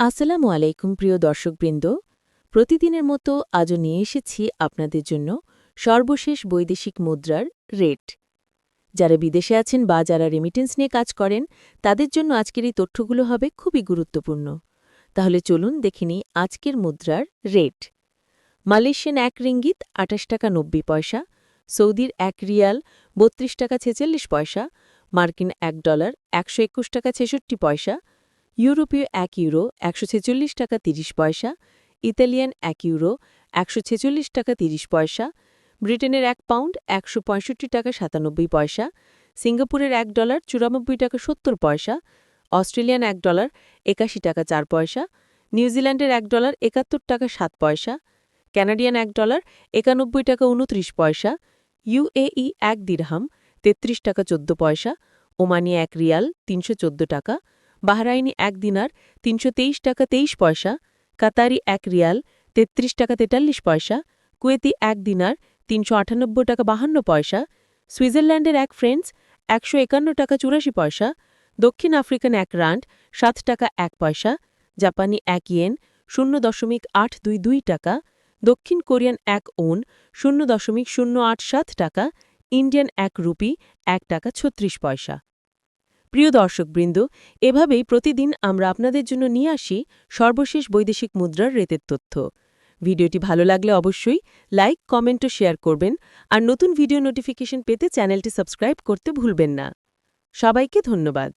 আসসালামু আলাইকুম, প্রিয় দর্শকবৃন্দ। প্রতিদিনের মতো আজও নিয়ে এসেছি আপনাদের জন্য সর্বশেষ বৈদেশিক মুদ্রার রেট। যারা বিদেশে আছেন বা যারা রেমিটেন্স নিয়ে কাজ করেন, তাদের জন্য আজকের এই তথ্যগুলো হবে খুবই গুরুত্বপূর্ণ। তাহলে চলুন দেখে নিই আজকের মুদ্রার রেট। মালয়েশিয়ান এক রিঙ্গিত আটাশ টাকা নব্বই পয়সা, সৌদির এক রিয়াল বত্রিশ টাকা ছেচল্লিশ পয়সা, মার্কিন এক ডলার একশো একুশ টাকা ছেষট্টি পয়সা ইউরোপীয় এক ইউরো একশো ছেচল্লিশ টাকা তিরিশ পয়সা, ইতালিয়ান এক ইউরো একশো ছেচল্লিশ টাকা তিরিশ পয়সা, ব্রিটেনের এক পাউন্ড একশো পঁয়ষট্টি টাকা সাতানব্বই পয়সা, সিঙ্গাপুরের এক ডলার চুরানব্বই টাকা সত্তর পয়সা, অস্ট্রেলিয়ান এক ডলার একাশি টাকা চার পয়সা, নিউজিল্যান্ডের এক ডলার একাত্তর টাকা সাত পয়সা, ক্যানাডিয়ান এক ডলার একানব্বই টাকা উনত্রিশ পয়সা, ইউএই এক দিরহাম তেত্রিশ টাকা চোদ্দ পয়সা ওমানি এক রিয়াল তিনশো চোদ্দ টাকা বাহরাইনি এক দিনার তিনশো তেইশ টাকা তেইশ পয়সা, কাতারি এক রিয়াল তেত্রিশ টাকা তেতাল্লিশ পয়সা, কুয়েতি এক দিনার তিনশো আটানব্বই টাকা বাহান্ন পয়সা, সুইজারল্যান্ডের এক ফ্রেন্ডস একশো একান্ন টাকা চুরাশি পয়সা, দক্ষিণ আফ্রিকান এক রান্ড সাত টাকা এক পয়সা, জাপানি এক ইয়েন শূন্য দশমিক আট দুই দুই টাকা, দক্ষিণ কোরিয়ান এক ওন শূন্য দশমিক শূন্য আট সাত টাকা, ইন্ডিয়ান এক রুপি এক টাকা ছত্রিশ পয়সা। প্রিয় দর্শকবৃন্দ, এভাবেই প্রতিদিন আমরা আপনাদের জন্য নিয়ে আসি সর্বশেষ বৈদেশিক মুদ্রার রেতের তথ্য। ভিডিওটি ভালো লাগলে অবশ্যই লাইক, কমেন্ট ও শেয়ার করবেন আর নতুন ভিডিও নোটিফিকেশন পেতে চ্যানেলটি সাবস্ক্রাইব করতে ভুলবেন না। সবাইকে ধন্যবাদ।